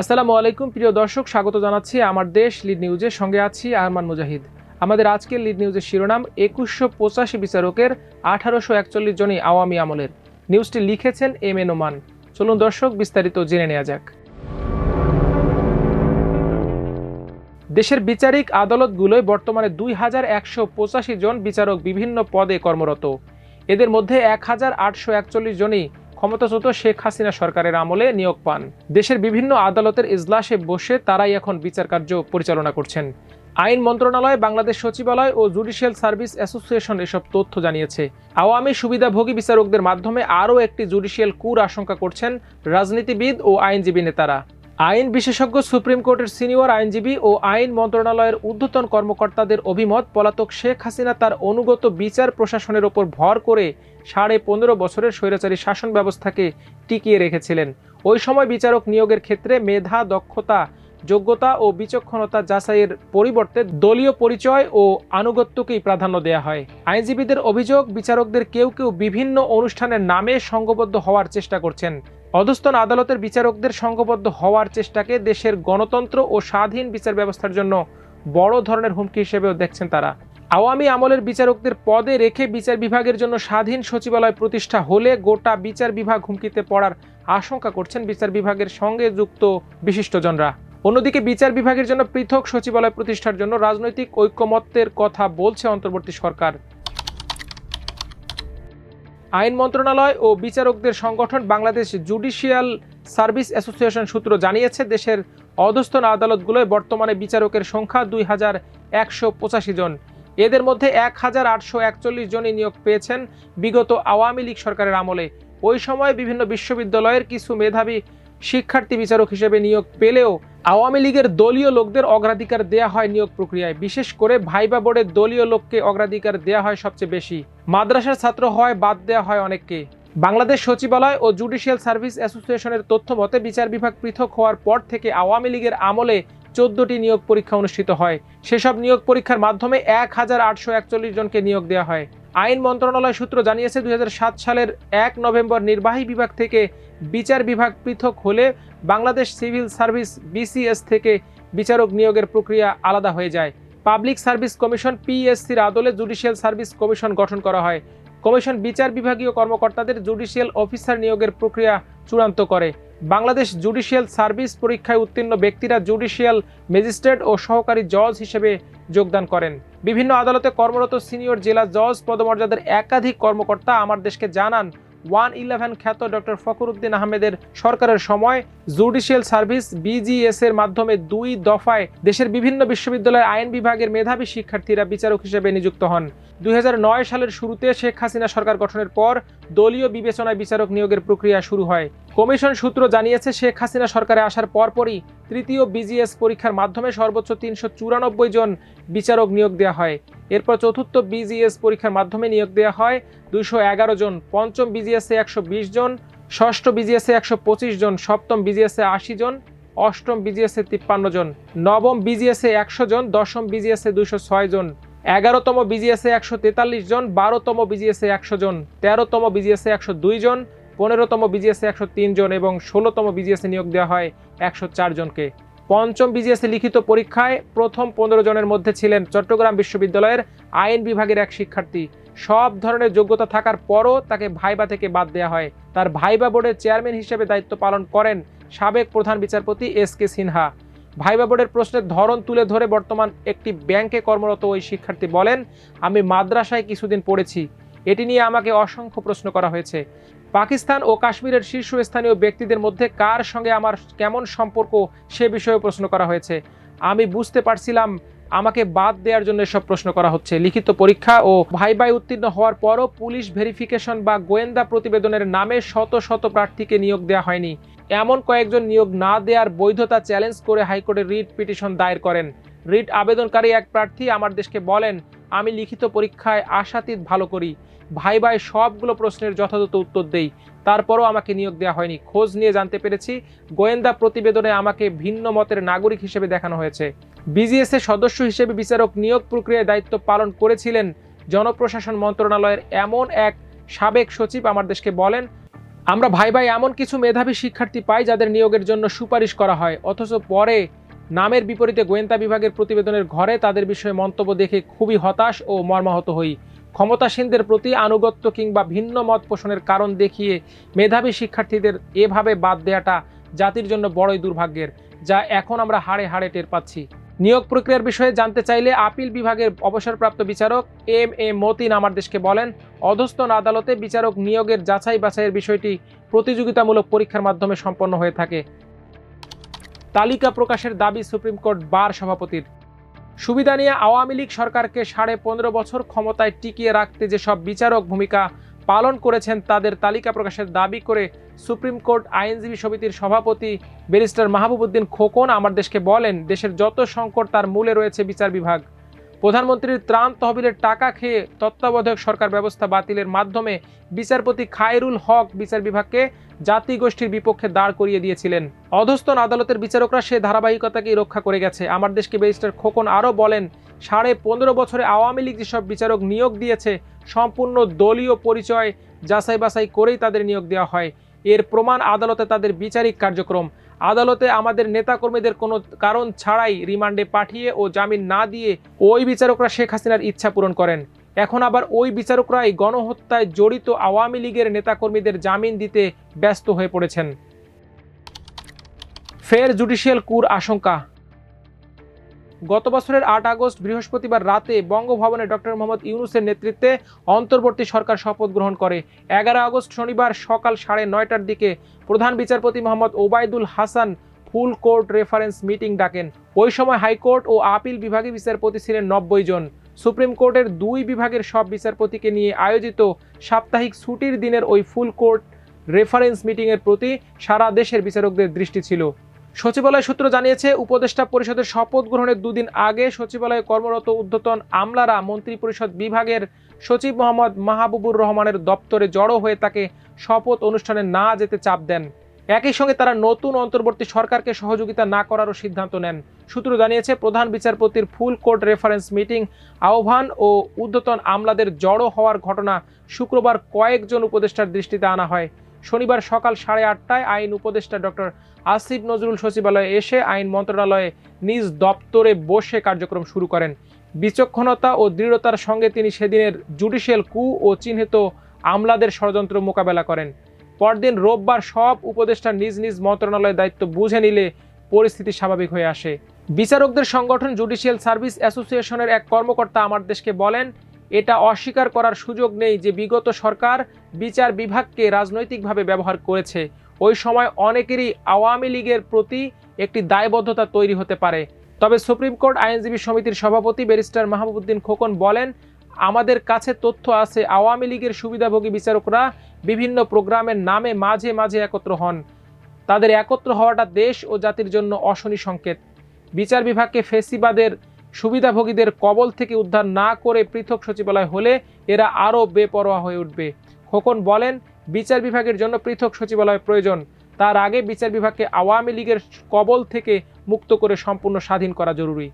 আসসালামু আলাইকুম, প্রিয় দর্শক, স্বাগত জানাচ্ছি আমার দেশ লিড নিউজের সঙ্গে আছি আরমান মুজাহিদ। আমাদের আজকের লিড নিউজের শিরোনাম, একুশশো পঁচাশি বিচারকের আঠারোশো একচল্লিশ জনই আওয়ামী আমলের। নিউজটি লিখেছেন এম এ নোমান। চলুন দর্শক, বিস্তারিত জেনে নেওয়া যাক। দেশের বিচারিক আদালতগুলোয় বর্তমানে দুই হাজার একশো পঁচাশি জন বিচারক বিভিন্ন পদে কর্মরত। এদের মধ্যে এক হাজার আটশো একচল্লিশ জনই ক্ষমতাচ্যুত শেখ হাসিনা সরকারের আমলে নিয়োগ পান। দেশের বিভিন্ন আদালতের ইজলাসে বসে তারাই এখন বিচার কার্য পরিচালনা করছেন। আইন মন্ত্রণালয়, বাংলাদেশ সচিবালয় ও জুডিশিয়াল সার্ভিস অ্যাসোসিয়েশন এসব তথ্য জানিয়েছে। আওয়ামী সুবিধাভোগী বিচারকদের মাধ্যমে আরও একটি জুডিশিয়াল কুর আশঙ্কা করছেন রাজনীতিবিদ ও আইনজীবী নেতারা। আইন বিশেষজ্ঞ, সুপ্রিম কোর্টের সিনিয়র আইনজীবী ও আইন মন্ত্রণালয়ের ঊর্ধ্বতন কর্মকর্তাদের অভিমত, পলাতক শেখ হাসিনা তার অনুগত বিচার প্রশাসনের ওপর ভর করে সাড়ে পনেরো বছরের স্বৈরাচারী শাসন ব্যবস্থাকে টিকিয়ে রেখেছিলেন। ওই সময় বিচারক নিয়োগের ক্ষেত্রে মেধা, দক্ষতা, যোগ্যতা ও বিচক্ষণতা যাচাইয়ের পরিবর্তে দলীয় পরিচয় ও আনুগত্যকেই প্রাধান্য দেওয়া হয়। আইনজীবীদের অভিযোগ, বিচারকদের কেউ কেউ বিভিন্ন অনুষ্ঠানের নামে সংঘবদ্ধ হওয়ার চেষ্টা করছেন। অধস্তন আদালতের বিচারকদের সংঘবদ্ধ হওয়ার চেষ্টাকে দেশের গণতন্ত্র ও স্বাধীন বিচার ব্যবস্থার জন্য বড় ধরনের হুমকি হিসেবেও দেখছেন তারা। আওয়ামী আমলের বিচারকদের পদে রেখে বিচার বিভাগের জন্য স্বাধীন সচিবালয় প্রতিষ্ঠা হলে গোটা বিচার বিভাগ হুমকিতে পড়ার আশঙ্কা করছেন বিচার বিভাগের সঙ্গে যুক্ত বিশিষ্টজনরা। অন্যদিকে বিচার বিভাগের জন্য পৃথক সচিবালয় প্রতিষ্ঠার জন্য রাজনৈতিক ঐক্যমত্যের কথা বলছে অন্তর্বর্তী সরকার। আইন মন্ত্রণালয় ও বিচারকদের সংগঠন বাংলাদেশ জুডিশিয়াল সার্ভিস অ্যাসোসিয়েশন সূত্র জানিয়েছে, দেশের অধস্তন আদালতগুলোয় বর্তমানে বিচারকের সংখ্যা দুই হাজার একশো পঁচাশি জন। এদের মধ্যে এক হাজার আটশো একচল্লিশ জনই নিয়োগ পেয়েছেন বিগত আওয়ামী লীগ সরকারের আমলে। ওই সময় বিভিন্ন বিশ্ববিদ্যালয়ের কিছু মেধাবী শিক্ষার্থী বিচারক হিসেবে নিয়োগ পেলেও আওয়ামী লীগের দলীয় লোকদের অগ্রাধিকার দেয়া হয় নিয়োগ প্রক্রিয়ায়। বিশেষ করে ভাইবা বোর্ডের দলীয় লোককে অগ্রাধিকার দেয়া হয় সবচেয়ে বেশি। মাদ্রাসার ছাত্র হয় বাদ দেয়া হয় অনেককে। বাংলাদেশ সচিবালয় ও জুডিশিয়াল সার্ভিস অ্যাসোসিয়েশনের তথ্য মতে, বিচার বিভাগ পৃথক হওয়ার পর থেকে আওয়ামী লীগের আমলে চোদ্দটি নিয়োগ পরীক্ষা অনুষ্ঠিত হয়। সেসব নিয়োগ পরীক্ষার মাধ্যমে এক হাজার আটশো একচল্লিশ জনকে নিয়োগ দেওয়া হয়। আইন মন্ত্রণালয় সূত্র জানিয়েছে, দুই হাজার সাত সালের এক নভেম্বর নির্বাহী বিভাগ থেকে বিচার বিভাগ পৃথক হলে বাংলাদেশ সিভিল সার্ভিস বিসিএস থেকে বিচারক নিয়োগের প্রক্রিয়া আলাদা হয়ে যায়। পাবলিক সার্ভিস কমিশন, পিএসসির আদলে জুডিশিয়াল সার্ভিস কমিশন গঠন করা হয়। কমিশন বিচার বিভাগীয় কর্মকর্তাদের জুডিশিয়াল অফিসার নিয়োগের প্রক্রিয়া চূড়ান্ত করে। বাংলাদেশ জুডিশিয়াল সার্ভিস পরীক্ষায় উত্তীর্ণ ব্যক্তিরা জুডিশিয়াল ম্যাজিস্ট্রেট ও সহকারী জজ হিসেবে যোগদান করেন। বিভিন্ন আদালতে কর্মরত সিনিয়র জেলা জজ পদমর্যাদার একাধিক কর্মকর্তা আমার দেশকে জানান ওয়ান ইলেভেন খ্যাত ডক্টর ফখরুদ্দিন আহমেদের সরকারের সময় জুডিশিয়াল সার্ভিস বিজিএস এর মাধ্যমে দুই দফায় দেশের বিভিন্ন বিশ্ববিদ্যালয়ের আইন বিভাগের মেধাবী শিক্ষার্থীরা বিচারক হিসেবে নিযুক্ত হন। দুই হাজার নয় সালের শুরুতে শেখ হাসিনা সরকার গঠনের পর দলীয় বিবেচনায় বিচারক নিয়োগের প্রক্রিয়া শুরু হয়। কমিশন সূত্র জানিয়েছে, শেখ হাসিনা সরকারে আসার পরপরই তৃতীয় বিজিএস পরীক্ষার মাধ্যমে সর্বোচ্চ তিনশো চুরানব্বই জন বিচারক নিয়োগ দেওয়া হয়। এরপর চতুর্থ বিজিএস পরীক্ষার মাধ্যমে নিয়োগ দেওয়া হয় দুইশো এগারো জন, পঞ্চম বিজিএসে একশো বিশ জন, ষষ্ঠ বিজিএসে একশো পঁচিশ জন, সপ্তম বিজিএসে আশি জন, অষ্টম বিজিএসে তিপ্পান্ন জন, নবম বিজিএসে একশো জন, দশম বিজিএসে দুইশো ছয় জন, এগারোতম বিজিএসে একশো তেতাল্লিশ জন, বারোতম বিজিএসে একশো জন, তেরোতম বিজিএসে একশো দুই জন পনেরোতম বিজিএসে একশো তিন জন এবং ষোলোতম বিজিএসে নিয়োগ দেওয়া হয় একশো চার জনকে। পঞ্চম বিজিএসে লিখিত পরীক্ষায় প্রথম পনেরো জনের মধ্যে ছিলেন চট্টগ্রাম বিশ্ববিদ্যালয়ের আইন বিভাগের এক শিক্ষার্থী। সব ধরনের যোগ্যতা থাকার পরও তাকে ভাইবা থেকে বাদ দেওয়া হয়। তার ভাইবা বোর্ডের চেয়ারম্যান হিসেবে দায়িত্ব পালন করেন সাবেক প্রধান বিচারপতি এস কে সিনহা। ভাইবা বোর্ডের প্রশ্নের ধরন তুলে ধরে বর্তমান একটি ব্যাংকে কর্মরত ওই শিক্ষার্থী বলেন, আমি মাদ্রাসায় কিছুদিন পড়েছি। এটি নিয়ে আমাকে অসংখ্য প্রশ্ন করা হয়েছে। পাকিস্তান ও কাশ্মীরের শীর্ষস্থানীয় ব্যক্তিদের মধ্যে কার সঙ্গে আমার কেমন সম্পর্ক সে বিষয়ে প্রশ্ন করা হয়েছে। আমি বুঝতে পারছিলাম আমাকে বাদ দেওয়ার জন্য এসব প্রশ্ন করা হচ্ছে। লিখিত পরীক্ষা ও ভাই ভাই উত্তীর্ণ হওয়ার পরও পুলিশ ভেরিফিকেশন বা গোয়েন্দা প্রতিবেদনের নামে শত শত প্রার্থীকে নিয়োগ দেওয়া হয়নি। এমন কয়েকজন নিয়োগ না দেওয়ার বৈধতা চ্যালেঞ্জ করে হাইকোর্টে রিট পিটিশন দায়ের করেন। রিট আবেদনকারী এক প্রার্থী আমার দেশকে বলেন, আমি লিখিত পরীক্ষায় আশাতীত ভালো করি। ভাই ভাই সবগুলো প্রশ্নের যথাযথ উত্তর দেই। তারপরও আমাকে নিয়োগ দেওয়া হয়নি। খোঁজ নিয়ে জানতে পেরেছি, গোয়েন্দা প্রতিবেদনে আমাকে ভিন্ন মতের নাগরিক হিসেবে দেখানো হয়েছে। বিজিএস এর সদস্য হিসেবে বিচারক নিয়োগ প্রক্রিয়ায় দায়িত্ব পালন করেছিলেন জনপ্রশাসন মন্ত্রণালয়ের এমন এক সাবেক সচিব আমার দেশকে বলেন, আমরা ভাই ভাই এমন কিছু মেধাবী শিক্ষার্থী পাই যাদের নিয়োগের জন্য সুপারিশ করা হয়। অথচ পরে নামের বিপরীতে গোয়েন্দা বিভাগের প্রতিবেদনের ঘরে তাদের বিষয়ে মন্তব্য দেখে খুবই হতাশ ও মর্মাহত হই। ক্ষমতাসীনদের প্রতি আনুগত্য কিংবা ভিন্ন মত পোষণের কারণ দেখিয়ে মেধাবী শিক্ষার্থীদের এভাবে বাদ দেওয়াটা জাতির জন্য বড়ই দুর্ভাগ্যের, যা এখন আমরা হাড়ে হাড়ে টের পাচ্ছি। নিয়োগ প্রক্রিয়ার বিষয়ে জানতে চাইলে আপিল বিভাগের অবসরপ্রাপ্ত বিচারক এম এ মতিন আমার দেশকে বলেন অধস্তন আদালতে বিচারক নিয়োগের যাচাই বাছাইয়ের বিষয়টি প্রতিযোগিতামূলক পরীক্ষার মাধ্যমে সম্পন্ন হয়ে থাকে। তালিকা প্রকাশের দাবি সুপ্রিম কোর্ট বার সভাপতির। সুবিধা নিয়ে আওয়ামী লীগ সরকারকে সাড়ে পনেরো বছর ক্ষমতায় টিকিয়ে রাখতে যেসব বিচারক ভূমিকা পালন করেছেন, তাদের তালিকা প্রকাশের দাবি করে সুপ্রিম কোর্ট আইনজীবী সমিতির সভাপতি ব্যারিস্টার মাহবুবুদ্দিন খোকন আমার দেশকে বলেন, দেশের যত সংকট তার মূলে রয়েছে বিচার বিভাগ। প্রধানমন্ত্রীর ত্রাণ তহবিলের টাকা খেয়ে তত্ত্বাবধায়ক সরকার ব্যবস্থা বাতিলের মাধ্যমে বিচারপতি খায়রুল হক বিচার বিভাগকে জাতিগোষ্ঠীর বিপক্ষে দাঁড় করিয়ে দিয়েছিলেন। অধস্তন আদালতের বিচারকরা সে ধারাবাহিকতাকেই রক্ষা করে গেছে। আমার দেশকে ব্যারিস্টার খোকন আরও বলেন, সাড়ে পনেরো বছরে আওয়ামী লীগ যেসব বিচারক নিয়োগ দিয়েছে, সম্পূর্ণ দলীয় পরিচয় যাচাই বাছাই করেই তাদের নিয়োগ দেওয়া হয়। এর প্রমাণ আদালতে তাদের বিচারিক কার্যক্রম। আদালতে আমাদের নেতাকর্মীদের কোনো কারণ ছাড়াই রিমান্ডে পাঠিয়ে ও জামিন না দিয়ে ওই বিচারকরা শেখ হাসিনার ইচ্ছা পূরণ করেন। এখন আবার ওই বিচারকরাই গণহত্যায় জড়িত আওয়ামী লীগের নেতাকর্মীদের জামিন দিতে ব্যস্ত হয়ে পড়েছেন। ফের জুডিশিয়াল কুর আশঙ্কা। গত বছরের আট আগস্ট বৃহস্পতিবার রাতে বঙ্গভবনে ডক্টর মোহাম্মদ ইউনুসের নেতৃত্বে অন্তর্বর্তী সরকার শপথ গ্রহণ করে। এগারো আগস্ট শনিবার সকাল সাড়ে নয়টার দিকে প্রধান বিচারপতি Mohammad Obaidul Hasan full court reference meeting ডাকেন। ওই সময় হাইকোর্ট ও আপিল বিভাগে বিচারপতি ছিলেন নব্বই জন। সুপ্রিম কোর্টের দুই বিভাগের সব বিচারপতিকে নিয়ে আয়োজিত সাপ্তাহিক ছুটির দিনের ওই ফুল কোর্ট রেফারেন্স মিটিংয়ের প্রতি সারা দেশের বিচারকদের দৃষ্টি ছিল। সচিবালয় সূত্র জানিয়েছে, উপদেষ্টা পরিষদের শপথ গ্রহণের দুদিন আগে সচিবালয়ে কর্মরত ঊর্ধ্বতন আমলারা মন্ত্রিপরিষদ বিভাগের সচিব মোহাম্মদ মাহবুবুর রহমানের দপ্তরে জড়ো হয়ে তাকে শপথ অনুষ্ঠানে না যেতে চাপ দেন। একই সঙ্গে তারা নতুন অন্তর্বর্তী সরকারকে সহযোগিতা না করারও সিদ্ধান্ত নেন। সূত্র জানিয়েছে, প্রধান বিচারপতির ফুল কোর্ট রেফারেন্স মিটিং আহ্বান ও ঊর্ধ্বতন আমলাদের জড়ো হওয়ার ঘটনা শুক্রবার কয়েকজন উপদেষ্টার দৃষ্টিতে আনা হয়। শনিবার সকাল সাড়ে আটটায় আইন উপদেষ্টা ডক্টর আসিফ নজরুল সচিবালয়ে এসে আইন মন্ত্রণালয়ে নিজ দপ্তরে বসে কার্যক্রম শুরু করেন। বিচক্ষণতা ও দৃঢ়তার সঙ্গে তিনি সেদিনের জুডিশিয়াল কু ও চিহ্নিত আমলাদের ষড়যন্ত্র মোকাবেলা করেন। পরদিন রোববার সব উপদেষ্টা নিজ নিজ মন্ত্রণালয়ের দায়িত্ব বুঝে নিলে পরিস্থিতি স্বাভাবিক হয়ে আসে। বিচারকদের সংগঠন জুডিশিয়াল সার্ভিস অ্যাসোসিয়েশনের এক কর্মকর্তা আমার দেশকে বলেন এটা অস্বীকার করার সুযোগ নেই যে বিগত সরকার বিচার বিভাগকে রাজনৈতিকভাবে ব্যবহার করেছে। ওই সময় অনেকেরই আওয়ামী লীগের প্রতি একটি দায়বদ্ধতা তৈরি হতে পারে। তবে সুপ্রিম কোর্ট আইনজীবী সমিতির সভাপতি ব্যারিস্টার মাহবুবুদ্দিন খোকন বলেন, আমাদের কাছে তথ্য আছে, আওয়ামী লীগের সুবিধাভোগী বিচারকরা বিভিন্ন প্রোগ্রামের নামে মাঝে মাঝে একত্র হন। তাদের একত্র হওয়াটা দেশ ও জাতির জন্য অশনি সংকেত। বিচার বিভাগকে ফেসিবাদের সুবিধাভোগীদের কবল থেকে উদ্ধার না করে পৃথক সচিবালয় হলে এরা আরও বেপরোয়া হয়ে উঠবে। খোকন বলেন, বিচার বিভাগের জন্য পৃথক সচিবালয় প্রয়োজন। তার আগে বিচার বিভাগকে আওয়ামী লীগের কবল থেকে মুক্ত করে সম্পূর্ণ স্বাধীন করা জরুরি।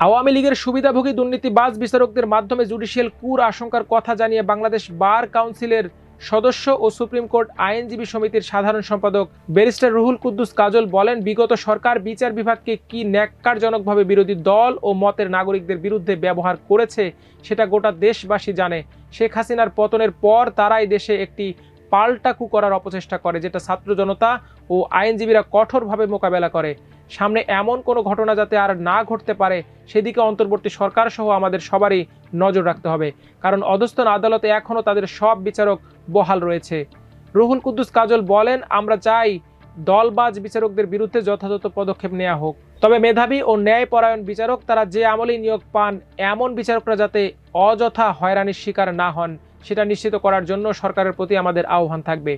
আওয়ামী লীগের সুবিধাভোগী দুর্নীতিবাজ বিচারকদের মাধ্যমে জুডিশিয়াল কুর আশঙ্কার কথা জানিয়ে বাংলাদেশ বার কাউন্সিলের সদস্য ও সুপ্রিম কোর্ট আইনজীবী সমিতির সাধারণ সম্পাদক ব্যারিস্টার রুহুল কুদ্দুস কাজল বলেন, বিগত সরকার বিচার বিভাগকে কি ন্যাক্কারজনকভাবে বিরোধী দল ও মতের নাগরিকদের বিরুদ্ধে ব্যবহার করেছে, সেটা গোটা দেশবাসী জানে। শেখ হাসিনার পতনের পর তারাই দেশে একটি পাল্টাকু করার অপচেষ্টা করে, যেটা ছাত্র জনতা ও আইনজীবীরা কঠোরভাবে মোকাবেলা করে। সামনে এমন কোনো ঘটনা যাতে আর না ঘটতে পারে, সেদিকে অন্তর্বর্তী সরকার সহ আমাদের সবারই নজর রাখতে হবে। কারণ অধস্তন আদালতে এখনও তাদের সব বিচারক বহাল রয়েছে। রুহুল কুদ্দুস কাজল বলেন, আমরা চাই দলবাজ বিচারকদের বিরুদ্ধে যথাযথ পদক্ষেপ নেওয়া হোক। তবে মেধাবী ও ন্যায়পরায়ণ বিচারক তারা যে আমলেই নিয়োগ পান, এমন বিচারকরা যাতে অযথা হয়রানির শিকার না হন, সেটা নিশ্চিত করার জন্য সরকারের প্রতি আমাদের আহ্বান থাকবে।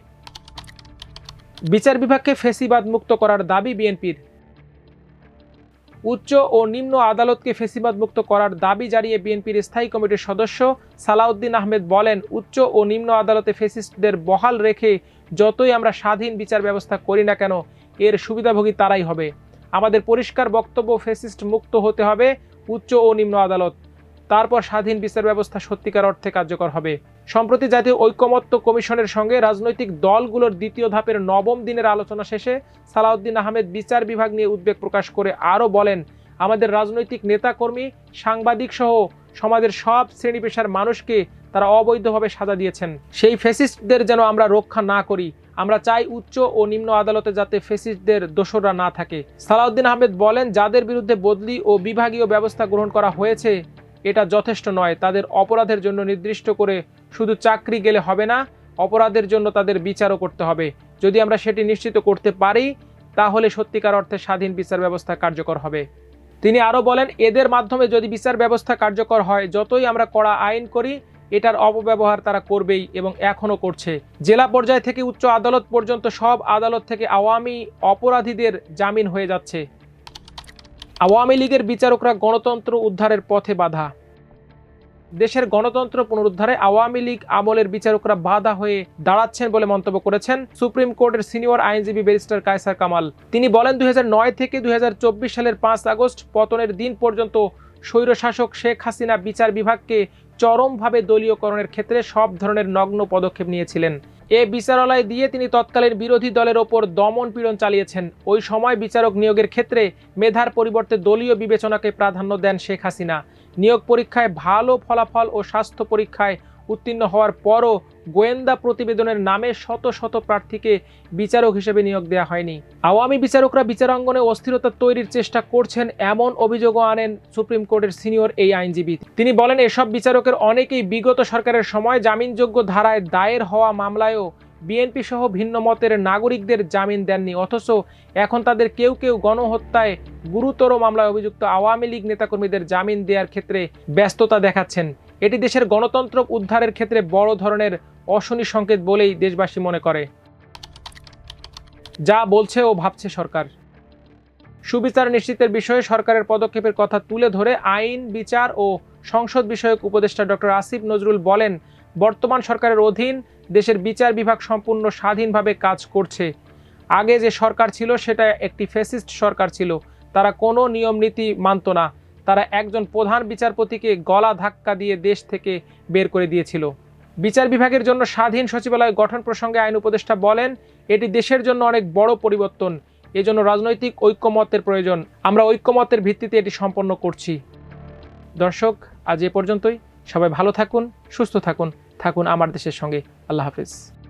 বিচার বিভাগকে ফেসিবাদ মুক্ত করার দাবি বিএনপির। উচ্চ ও নিম্ন আদালতকে ফেসিবাদ মুক্ত করার দাবি জানিয়ে বিএনপির স্থায়ী কমিটির সদস্য সালাউদ্দিন আহমেদ বলেন, উচ্চ ও নিম্ন আদালতে ফেসিস্টদের বহাল রেখে যতই আমরা স্বাধীন বিচার ব্যবস্থা করি না কেন, এর সুবিধাভোগী তারাই হবে। আমাদের পরিষ্কার বক্তব্য ফেসিস্ট মুক্ত হতে হবে, উচ্চ ও নিম্ন আদালত। তারপর স্বাধীন বিচার ব্যবস্থা সত্যিকার অর্থে কার্যকর হবে। সম্প্রতি জাতীয় ঐকমত্য কমিশনের সঙ্গে রাজনৈতিক দলগুলোর দ্বিতীয় ধাপের নবম দিনের আলোচনা শেষে সালাউদ্দিন আহমেদ বিচার বিভাগ নিয়ে উদ্বেগ প্রকাশ করে আরও বলেন, আমাদের রাজনৈতিক নেতাকর্মী, সাংবাদিক সহ সমাজের সব শ্রেণি পেশার মানুষকে তারা অবৈধভাবে সাজা দিয়েছেন। সেই ফেসিস্টদের যেন আমরা রক্ষা না করি আমরা চাই উচ্চ ও নিম্ন আদালতে যাতে ফেসিস্টদের দোষরা না থাকে। সালাউদ্দিন আহমেদ বলেন, যাদের বিরুদ্ধে বদলি ও বিভাগীয় ব্যবস্থা গ্রহণ করা হয়েছে, এটা যথেষ্ট নয়। তাদের অপরাধের জন্য নির্দিষ্ট করে শুধু চাকরি গেলে হবে না, অপরাধের জন্য তাদের বিচারও করতে হবে। যদি আমরা সেটি নিশ্চিত করতে পারি, তাহলে সত্যিকার অর্থে স্বাধীন বিচার ব্যবস্থা কার্যকর হবে। তিনি আরও বলেন, এদের মাধ্যমে যদি বিচার ব্যবস্থা কার্যকর হয়, যতই আমরা কড়া আইন করি এটার অপব্যবহার তারা করবেই এবং এখনও করছে। জেলা পর্যায় থেকে উচ্চ আদালত পর্যন্ত সব আদালত থেকে আওয়ামী অপরাধীদের জামিন হয়ে যাচ্ছে। আওয়ামী লীগের বিচারকরা গণতন্ত্র উদ্ধারের পথে বাধা। দেশের গণতন্ত্র পুনরুদ্ধারে আওয়ামী লীগ আমলের বিচারকরা বাধা হয়ে দাঁড়াচ্ছেন বলে মন্তব্য করেছেন সুপ্রিম কোর্টের সিনিয়র আইনজীবী ব্যারিস্টার কায়সার কামাল। তিনি বলেন, দুই হাজার নয় থেকে দু হাজার চব্বিশ সালের পাঁচ আগস্ট পতনের দিন পর্যন্ত স্বৈরশাসক শেখ হাসিনা বিচার বিভাগকে চরমভাবে দলীয়করণের ক্ষেত্রে সব ধরনের নগ্ন পদক্ষেপ নিয়েছিলেন। এ বিচারালয় দিয়ে তিনি তৎকালীন বিরোধী দলের ওপর দমন পীড়ন চালিয়েছেন। ওই সময় বিচারক নিয়োগের ক্ষেত্রে মেধার পরিবর্তে দলীয় বিবেচনাকে প্রাধান্য দেন শেখ হাসিনা। নিয়োগ পরীক্ষায় ভালো ফলাফল ও স্বাস্থ্য পরীক্ষায় উত্তীর্ণ হওয়ার পরও গোয়েন্দা প্রতিবেদনের নামে শত শত প্রার্থীকে বিচারক হিসেবে নিয়োগ দেওয়া হয়নি। আওয়ামী বিচারকরা বিচারাঙ্গনে অস্থিরতা তৈরির চেষ্টা করছেন এমন অভিযোগও আনেন সুপ্রিম কোর্টের সিনিয়র এই আইনজীবী। তিনি বলেন, এসব বিচারকের অনেকেই বিগত সরকারের সময় জামিনযোগ্য ধারায় দায়ের হওয়া মামলায়ও বিএনপি সহ ভিন্ন মতের নাগরিকদের জামিন দেননি, অথচ এখন তাদের কেউ কেউ গণহত্যায় গুরুতর মামলায় অভিযুক্ত আওয়ামী লীগ নেতাকর্মীদের জামিন দেওয়ার ক্ষেত্রে ব্যস্ততা দেখাচ্ছেন। এটি দেশের গণতন্ত্র উদ্ধারের ক্ষেত্রে বড় ধরনের অশনি সংকেত বলেই দেশবাসী মনে করে। যা বলছে ও ভাবছে সরকার। সুবিচার নিশ্চিতের বিষয়ে সরকারের পদক্ষেপের কথা তুলে ধরে আইন, বিচার ও সংসদ বিষয়ক উপদেষ্টা ডক্টর আসিফ নজরুল বলেন, বর্তমান সরকারের অধীন দেশের বিচার বিভাগ সম্পূর্ণ স্বাধীনভাবে কাজ করছে। আগে যে সরকার ছিল সেটা একটি ফেসিস্ট সরকার ছিল, তারা কোনো নিয়ম নীতি মানত না। তারা একজন প্রধান বিচারপতিকে গলা ধাক্কা দিয়ে দেশ থেকে বের করে দিয়েছিল। বিচার বিভাগের জন্য স্বাধীন সচিবালয় গঠন প্রসঙ্গে আইন উপদেষ্টা বলেন, এটি দেশের জন্য অনেক বড় পরিবর্তন। এজন্য রাজনৈতিক ঐক্যমত্যের প্রয়োজন। আমরা ঐক্যমত্যের ভিত্তিতে এটি সম্পন্ন করছি। দর্শক, আজ এ পর্যন্তই। সবাই ভালো থাকুন, সুস্থ থাকুন। থাকুন আমার দেশের সঙ্গে। আল্লাহ হাফিজ।